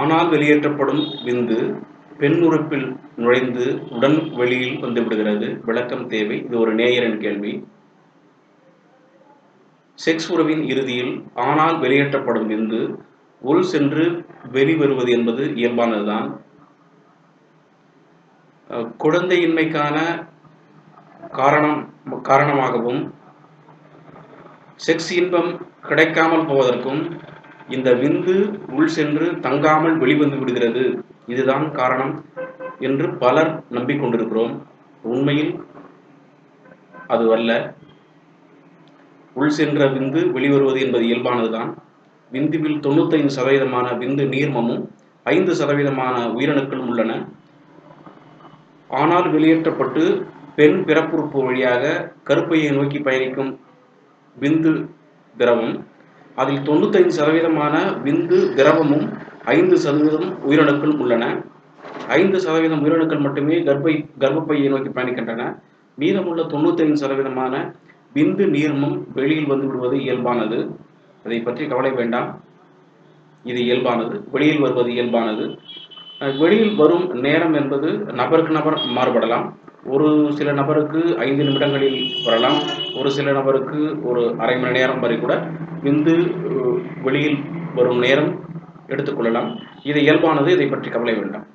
ஆனால் வெளியேற்றப்படும் விந்து பெண் உறுப்பில் நுழைந்து உடன் வெளியில் வந்து விடுகிறது விளக்கம் தேவை. இது ஒரு நேயரின் கேள்வி. செக்ஸ் உறவின் இறுதியில் ஆனால் வெளியேற்றப்படும் விந்து உள் சென்று வெளிவருவது என்பது இயல்பானதுதான். குழந்தையின்மைக்கான காரணம் காரணமாகவும் செக்ஸ் இன்பம் கிடைக்காமல் போவதற்கும் இந்த விந்து உள் சென்று தங்காமல் வெளிவந்து விடுகிறது. இதுதான் காரணம் என்று பலர் நம்பிக்கொண்டிருக்கிறோம். உண்மையில் அது அல்ல. உள் சென்ற விந்து வெளிவருவது என்பது இயல்பானதுதான். விந்துவில் தொண்ணூத்தைந்து சதவீதமான விந்து நீர்மமும் ஐந்து சதவீதமான உயிரணுக்களும் உள்ளன. ஆனால் வெளியேற்றப்பட்டு பெண் பிறப்புறுப்பு வழியாக கருப்பையை நோக்கி பயணிக்கும் விந்து திரவம் அதில் தொண்ணூத்தைந்து சதவீதமான விந்து திரவமும் ஐந்து சதவீதம் உயிரணுக்களும் உள்ளன. ஐந்து சதவீதம் உயிரணுக்கள் மட்டுமே கர்ப்பை கர்ப்பப்பையை நோக்கி பயணிக்கின்றன. மீதமுள்ள தொண்ணூத்தைந்து சதவீதமான விந்து நீர்மம் வெளியில் வந்து விடுவது இயல்பானது. அதை பற்றி கவலை வேண்டாம். இது இயல்பானது. வெளியில் வருவது இயல்பானது. வெளியில் வரும் நேரம் என்பது நபருக்கு நபர் மாறுபடலாம். ஒரு சில நபருக்கு ஐந்து நிமிடங்களில் வரலாம். ஒரு சில நபருக்கு ஒரு அரை மணி நேரம் வரை கூட விந்து வெளியில் வரும் நேரம் எடுத்துக்கொள்ளலாம் இது இயல்பானது இதை பற்றி கவலை வேண்டாம்.